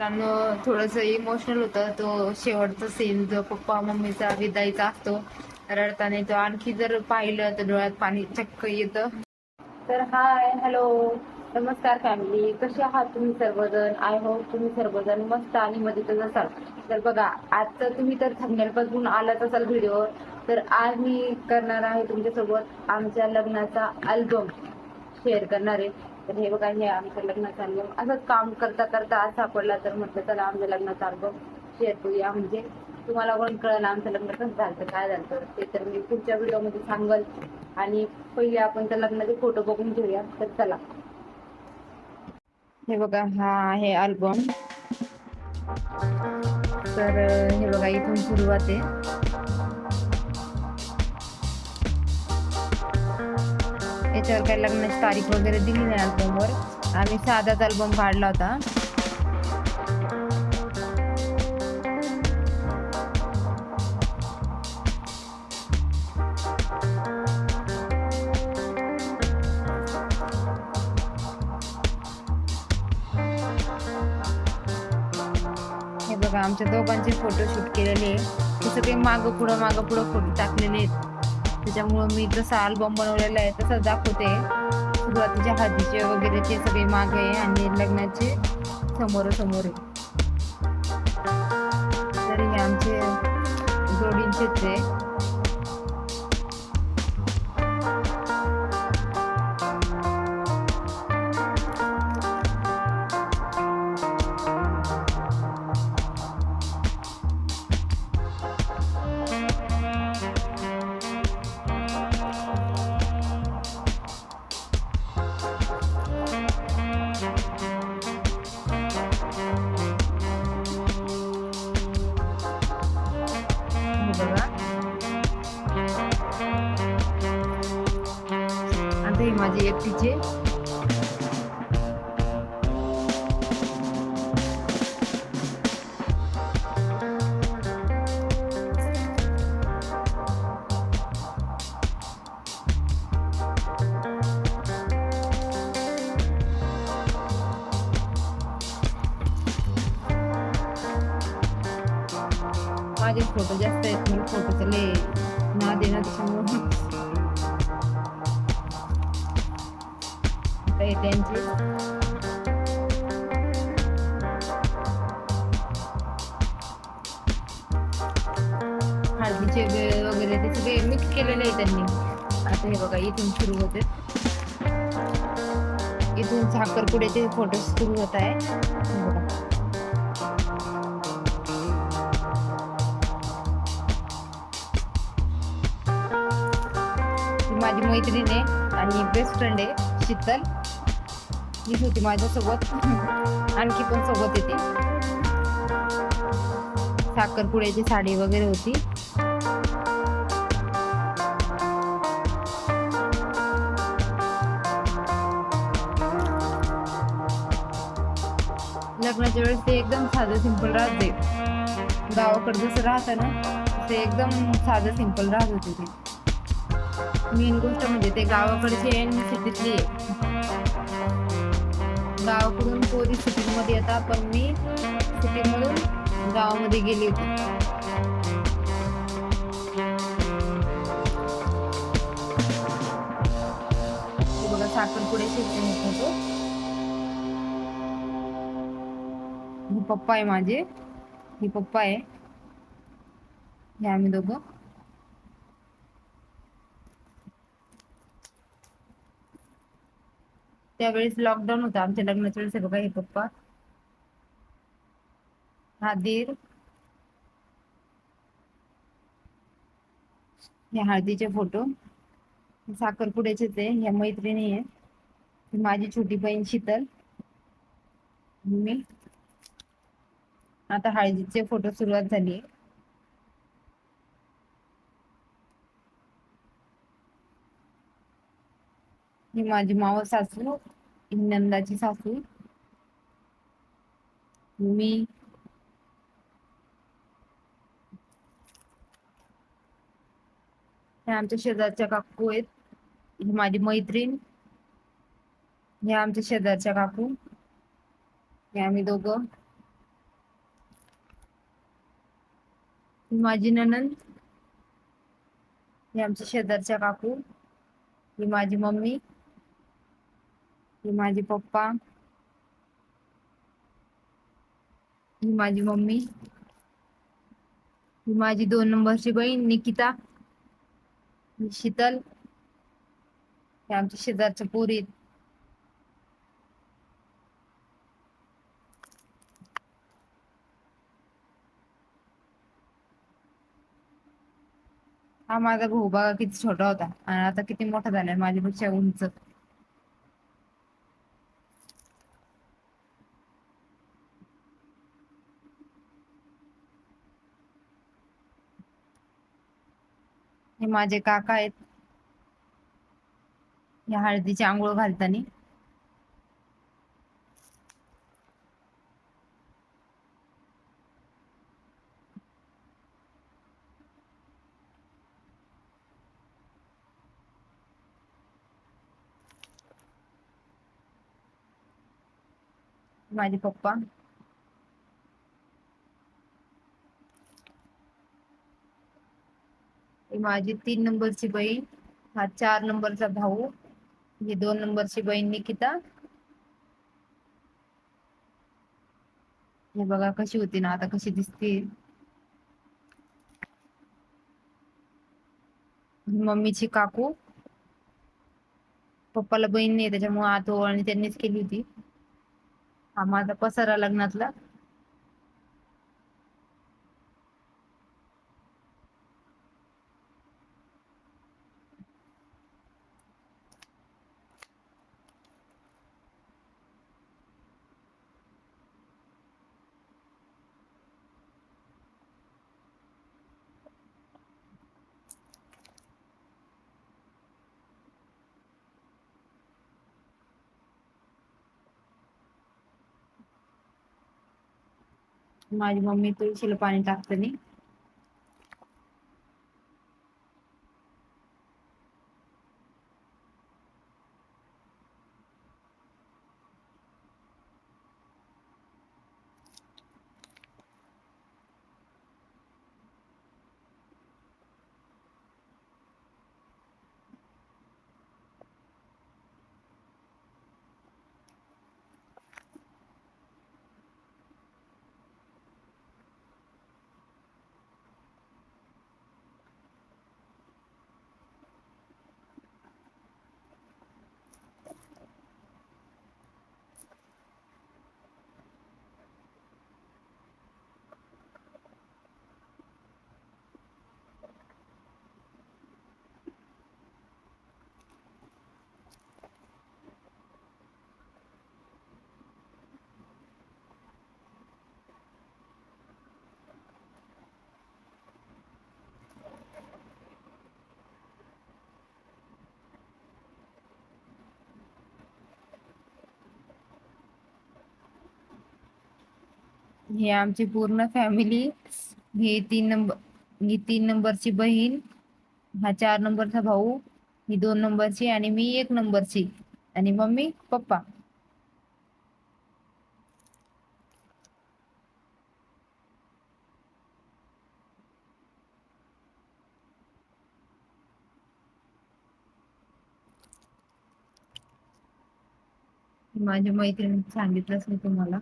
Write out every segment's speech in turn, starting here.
कारण थोडस इमोशनल होतं. तो शेवटचा सीन जो पप्पा मम्मीचा विदाईचा असतो रडताना तो आणखी जर पाहिलं तर डोळ्यात पाणी चक्क येतं. तर हाय हॅलो नमस्कार फॅमिली कसे आहात तुम्ही सर्वजण? आय होप तुम्ही सर्वजण मस्त आणि मजेतच असाल. तर बघा आजचं तुम्ही तर थंबनेल बघून आलाच असाल व्हिडिओ तर आज मी करणार आहे तुमच्यासोबत आमच्या लग्नाचा अल्बम शेअर करणार आहे. तर हे बघा हे आमचं लग्नाचा अल्बम असंच काम करता करता आज सापडला तर म्हटलं चला आमच्या लग्नाचा अल्बम शेअर करूया म्हणजे तुम्हाला पण कळलं आमचं लग्न कसं झालं काय झालं. ते तर मी पुढच्या व्हिडिओमध्ये सांगल. आणि पहिले आपण त्या लग्नाचे फोटो बघून घेऊया. तर चला. हे बघा हा आहे अल्बम तर हे बघा इथून सुरुवात आहे. त्याच्यावर काही लग्नाची तारीख वगैरे दिली नाही अल्बमवर. आम्ही साधाच अल्बम काढला होता. हे बघा आमच्या दोघांचे फोटो शूट केलेले. आहे ते सगळे मागं पुढं मागं पुढं फोटो टाकलेले आहेत. त्याच्यामुळं मी जसा अल्बम बनवलेला आहे तसं दाखवते. सुरुवातीच्या हळदीचे वगैरे ते सगळे मागे आहे आणि लग्नाचे समोर समोर आहे. तर हे आमचे जोडींचेच आहे. आता हे माझे एकटीचे माझे फोटो जास्त आहेत मला फोटोचं लय ना देणार त्याच्यामुळे. आता हे हळदीचे वगैरे ते सगळे मिक्स केलेले आहे त्यांनी. आता हे बघा इथून सुरू होते. इथून साखरपुड्याचे फोटो सुरू होत आहे. बघा. माझी मैत्रीण आहे आणि बेस्ट फ्रेंड आहे शीतल. हीच होती माझ्यासोबत. आणखी पण सोबत येते. साखरपुड्याची साडी वगैरे होती. लग्नाच्या वेळेस ते एकदम साधं सिंपल राहते गावाकडे जसं राहतं ना ते एकदम साधं सिंपल राहत होते ते. मेन गोष्ट म्हणजे ते गावाकडचे आहे आणि सिटीतली गावाकडून पोरी सिटीमध्ये येतात पण मी सिटीमधून गावामध्ये गेली होती. बघा साखरपुडे शिकते होतो ही पप्पा आहे माझे. ही पप्पा आहे. हे आम्ही दोघं. त्यावेळेस लॉकडाऊन होता. आमच्या लग्नाच्या वेळेस हे बघा हे पप्पा. हा दीर हे हळदीचे फोटो हे साखरपुड्याचेच आहे. ह्या मैत्रिणी आहे माझी छोटी बहीण शीतल. मी. आता हळदीचे फोटो सुरुवात झाली ही माझी माव सासू ही नंदाची सासू. मी हे आमच्या शेजारच्या काकू आहेत. ही माझी मैत्रीण. हे आमच्या शेजारच्या काकू. हे आम्ही दोघं. ही माझी ननंद हे आमच्या शेजारच्या काकू. ही माझी मम्मी. ही माझी पप्पा. ही माझी मम्मी. ही माझी दोन नंबरची बहीण निकिता. ही शीतल. हे आमच्या शेजारच्या पोरी हा माझा भाऊ बघा किती छोटा होता आणि आता किती मोठा झालाय माझ्यापेक्षा उंच. हे माझे काका आहेत. या हळदीची आंघोळ घालताना. माझे पप्पा. ही माझी तीन नंबरची बहीण हा चार नंबरचा भाऊ ही दोन नंबरची बहीण निकिता. हे बघा कशी होती ना आता कशी दिसते. मम्मीची काकू. पप्पाला बहीण नाही त्याच्यामुळे आतो आणि त्यांनीच केली होती. हा माझा पसारा लग्नातला. माझी मम्मी तुळशीला पाणी टाकते नाही. हे आमची पूर्ण फॅमिली ही तीन नंबर ही तीन नंबरची बहीण हा चार नंबरचा भाऊ ही दोन नंबरची आणि मी एक नंबरची आणि मम्मी पप्पा. माझ्या मैत्रिणी सांगितलंच मी तुम्हाला.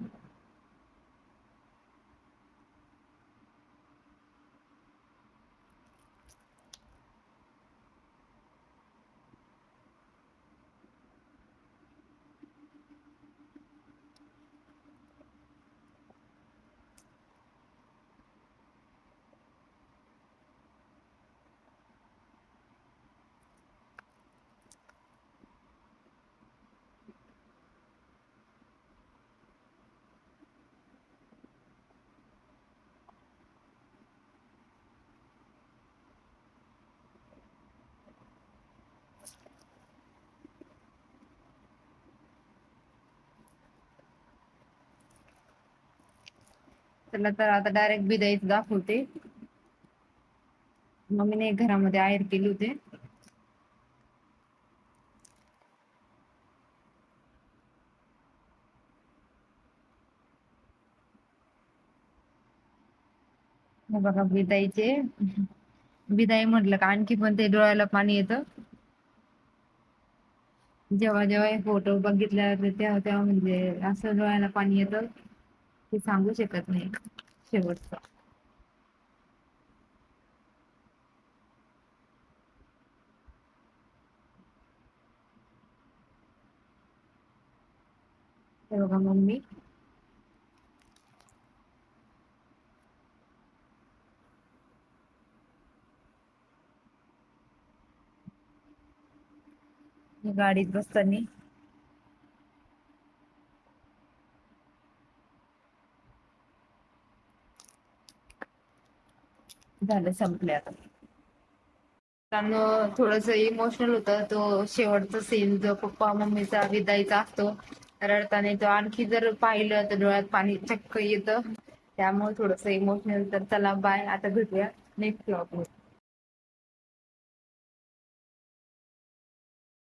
चला तर आता डायरेक्ट बिदाईच दाखवते. मम्मीने घरामध्ये आहेर केले होते. बघा बिदाईचे. बिदाई म्हटलं का आणखी पण ते डोळ्याला पाणी येतं. जेव्हा जेव्हा हे फोटो बघितल्या तेव्हा तेव्हा म्हणजे असं डोळ्याला पाणी येतं. ते सांगू शकत नाही शेवटचं. हे बघा मम्मी. गाडीत बसताना झालं संपले आता. मित्रांनो थोडस इमोशनल होतं. तो शेवटचा सीन जो पप्पा मम्मीचा विदाईचा असतो रडताना तो आणखी जर पाहिलं तर डोळ्यात पाणी चक्क येतं. त्यामुळे थोडस इमोशनल तर चला बाय आता भेटूया. Next blog